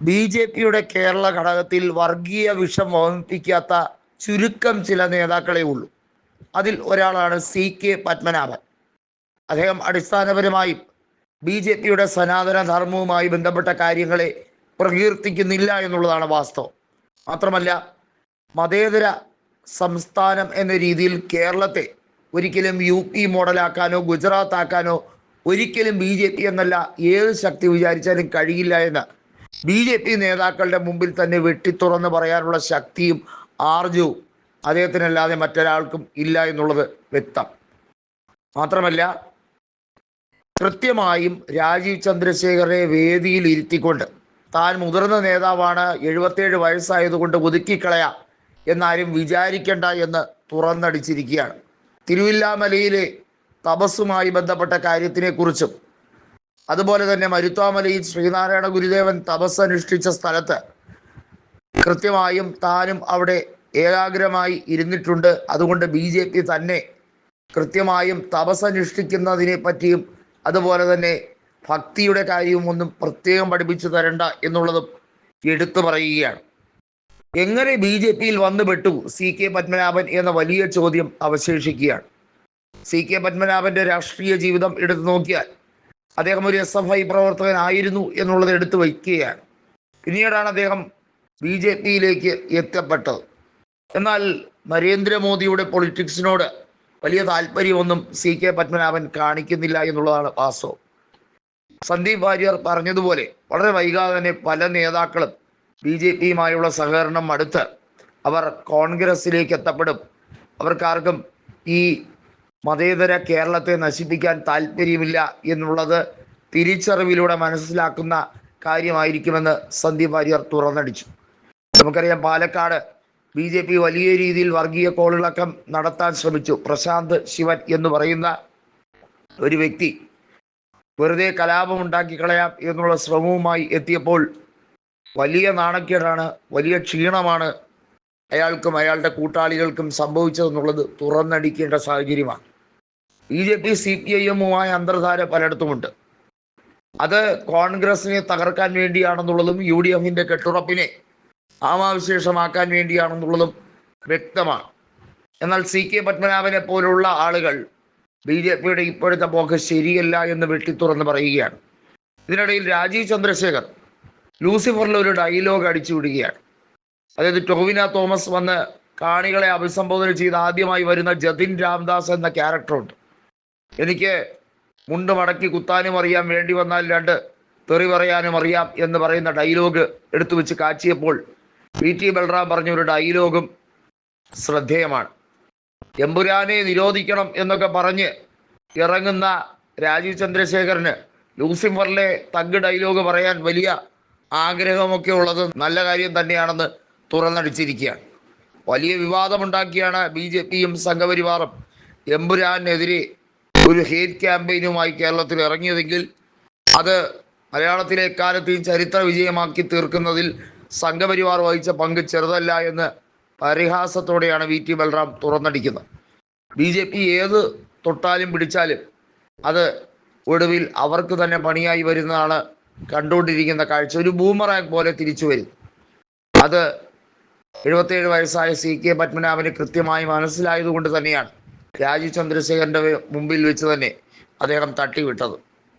B J പിയുടെ കേരള ഘടകത്തിൽ വർഗീയ വിഷം വമിപ്പിക്കാത്ത ചുരുക്കം ചില നേതാക്കളെ ഉള്ളൂ. അതിൽ ഒരാളാണ് സി കെ പത്മനാഭൻ. അദ്ദേഹം അടിസ്ഥാനപരമായും ബി ജെ പിയുടെ സനാതന ധർമ്മവുമായി ബന്ധപ്പെട്ട കാര്യങ്ങളെ പ്രകീർത്തിക്കുന്നില്ല എന്നുള്ളതാണ് വാസ്തവം. മാത്രമല്ല മതേതര സംസ്ഥാനം എന്ന രീതിയിൽ കേരളത്തെ ഒരിക്കലും യു പി മോഡലാക്കാനോ ഗുജറാത്ത് ആക്കാനോ ഒരിക്കലും ബി ജെ പി എന്നല്ല ഏത് ശക്തി വിചാരിച്ചാലും കഴിയില്ല എന്ന് ബി ജെ പി നേതാക്കളുടെ മുമ്പിൽ തന്നെ വെട്ടിത്തുറന്ന് പറയാനുള്ള ശക്തിയും ആർജവും അദ്ദേഹത്തിനല്ലാതെ മറ്റൊരാൾക്കും ഇല്ല എന്നുള്ളത് വ്യക്തം. മാത്രമല്ല കൃത്യമായും രാജീവ് ചന്ദ്രശേഖരനെ വേദിയിൽ ഇരുത്തിക്കൊണ്ട് താൻ മുതിർന്ന നേതാവാണ് എഴുപത്തേഴ് വയസ്സായതുകൊണ്ട് ഒതുക്കിക്കളയാം എന്നാരും വിചാരിക്കേണ്ട എന്ന് തുറന്നടിച്ചിരിക്കുകയാണ്. തിരുവില്ലാമലയിലെ തപസ്സുമായി ബന്ധപ്പെട്ട കാര്യത്തിനെക്കുറിച്ചും അതുപോലെ തന്നെ മരുത്വാമലയിൽ ശ്രീനാരായണ ഗുരുദേവൻ തപസ് അനുഷ്ഠിച്ച സ്ഥലത്ത് കൃത്യമായും താനും അവിടെ ഏകാഗ്രമായി ഇരുന്നിട്ടുണ്ട്. അതുകൊണ്ട് ബി ജെ പി തന്നെ കൃത്യമായും തപസ് അനുഷ്ഠിക്കുന്നതിനെ പറ്റിയും അതുപോലെ തന്നെ ഭക്തിയുടെ കാര്യവും ഒന്നും പ്രത്യേകം പഠിപ്പിച്ചു തരണ്ട എന്നുള്ളതും എടുത്തു പറയുകയാണ്. എങ്ങനെ ബി ജെ പിയിൽ വന്നു പെട്ടു? സി കെ പത്മനാഭൻ എന്ന വലിയ ചോദ്യം അവശേഷിക്കുകയാണ്. സി കെ പത്മനാഭന്റെ രാഷ്ട്രീയ ജീവിതം എടുത്തു നോക്കിയാൽ അദ്ദേഹം ഒരു എസ് എഫ് ഐ പ്രവർത്തകനായിരുന്നു എന്നുള്ളത് എടുത്തു വയ്ക്കുകയാണ്. പിന്നീടാണ് അദ്ദേഹം ബി ജെ പിയിലേക്ക് എത്തപ്പെട്ടത്. എന്നാൽ നരേന്ദ്രമോദിയുടെ പൊളിറ്റിക്സിനോട് വലിയ താല്പര്യമൊന്നും സി കെ പത്മനാഭൻ കാണിക്കുന്നില്ല എന്നുള്ളതാണ് വാസ്തവം. സന്ദീപ് വാര്യർ പറഞ്ഞതുപോലെ വളരെ വൈകാതെ തന്നെ പല നേതാക്കളും ബി ജെ പിയുമായുള്ള സഹകരണം അടുത്ത് അവർ കോൺഗ്രസിലേക്ക് എത്തപ്പെടും. അവർക്കാർക്കും ഈ മതേതര കേരളത്തെ നശിപ്പിക്കാൻ താല്പര്യമില്ല എന്നുള്ളത് തിരിച്ചറിവിലൂടെ മനസ്സിലാക്കുന്ന കാര്യമായിരിക്കുമെന്ന് സന്ദീപ് വാര്യർ തുറന്നടിച്ചു. നമുക്കറിയാം പാലക്കാട് ബി ജെ പി വലിയ രീതിയിൽ വർഗീയ കോളിളക്കം നടത്താൻ ശ്രമിച്ചു. പ്രശാന്ത് ശിവൻ എന്ന് പറയുന്ന ഒരു വ്യക്തി വെറുതെ കലാപം ഉണ്ടാക്കി കളയാം എന്നുള്ള ശ്രമവുമായി എത്തിയപ്പോൾ വലിയ നാണക്കേടാണ് വലിയ ക്ഷീണമാണ് അയാൾക്കും അയാളുടെ കൂട്ടാളികൾക്കും സംഭവിച്ചതെന്നുള്ളത് തുറന്നടിക്കേണ്ട സാഹചര്യമാണ്. B J P C P I എമ്മുമായി അന്തർധാര പലയിടത്തുമുണ്ട്. അത് കോൺഗ്രസിനെ തകർക്കാൻ വേണ്ടിയാണെന്നുള്ളതും യു ഡി എഫിന്റെ കെട്ടുറപ്പിനെ ആമാവിശേഷമാക്കാൻ വേണ്ടിയാണെന്നുള്ളതും വ്യക്തമാണ്. എന്നാൽ സി കെ പത്മനാഭനെ പോലുള്ള ആളുകൾ ബി ജെ പിയുടെ ഇപ്പോഴത്തെ പോക്ക് ശരിയല്ല എന്ന് വെട്ടിത്തുറന്ന് പറയുകയാണ്. ഇതിനിടയിൽ രാജീവ് ചന്ദ്രശേഖർ ലൂസിഫറിൽ ഒരു ഡയലോഗ് അടിച്ചു വിടുകയാണ്. അതായത് ടോവിന തോമസ് വന്ന് കാണികളെ അഭിസംബോധന ചെയ്ത് ആദ്യമായി വരുന്ന ജതിൻ രാംദാസ് എന്ന ക്യാരക്ടറുണ്ട്. എനിക്ക് മുണ്ട് മടക്കി കുത്താനും അറിയാം വേണ്ടി വന്നാൽ രണ്ട് തെറി പറയാനും അറിയാം എന്ന് പറയുന്ന ഡയലോഗ് എടുത്തു വെച്ച് കാച്ചിയപ്പോൾ പി ടി ബൽറാം പറഞ്ഞ ഒരു ഡയലോഗും ശ്രദ്ധേയമാണ്. എമ്പുരാനെ നിരോധിക്കണം എന്നൊക്കെ പറഞ്ഞ് ഇറങ്ങുന്ന രാജീവ് ചന്ദ്രശേഖരന് ലൂസിഫറിലെ തഗ് ഡയലോഗ് പറയാൻ വലിയ ആഗ്രഹമൊക്കെ ഉള്ളത് നല്ല കാര്യം തന്നെയാണെന്ന് തുറന്നടിച്ചിരിക്കുകയാണ്. വലിയ വിവാദമുണ്ടാക്കിയാണ് ബി ജെ പിയും സംഘപരിവാറും എമ്പുരാനെതിരെ ഒരു ഹേറ്റ് ക്യാമ്പയിനുമായി കേരളത്തിൽ ഇറങ്ങിയതെങ്കിൽ അത് മലയാളത്തിലെ എക്കാലത്തെയും ചരിത്ര വിജയമാക്കി തീർക്കുന്നതിൽ സംഘപരിവാർ വഹിച്ച പങ്ക് ചെറുതല്ല എന്ന് പരിഹാസത്തോടെയാണ് വി ടി ബൽറാം തുറന്നടിക്കുന്നത്. ബി ജെ പി ഏത് തൊട്ടാലും പിടിച്ചാലും അത് ഒടുവിൽ അവർക്ക് തന്നെ പണിയായി വരുന്നതാണ് കണ്ടുകൊണ്ടിരിക്കുന്ന കാഴ്ച. ഒരു ബൂമറാങ് പോലെ തിരിച്ചു വരും. അത് എഴുപത്തേഴ് വയസ്സായ സി കെ പത്മനാഭന് കൃത്യമായി മനസ്സിലായതുകൊണ്ട് തന്നെയാണ്. രാജീവ് ചന്ദ്രശേഖരന്റെ മുമ്പിൽ വെച്ച് തന്നെ അദ്ദേഹം തട്ടിവിട്ടത്.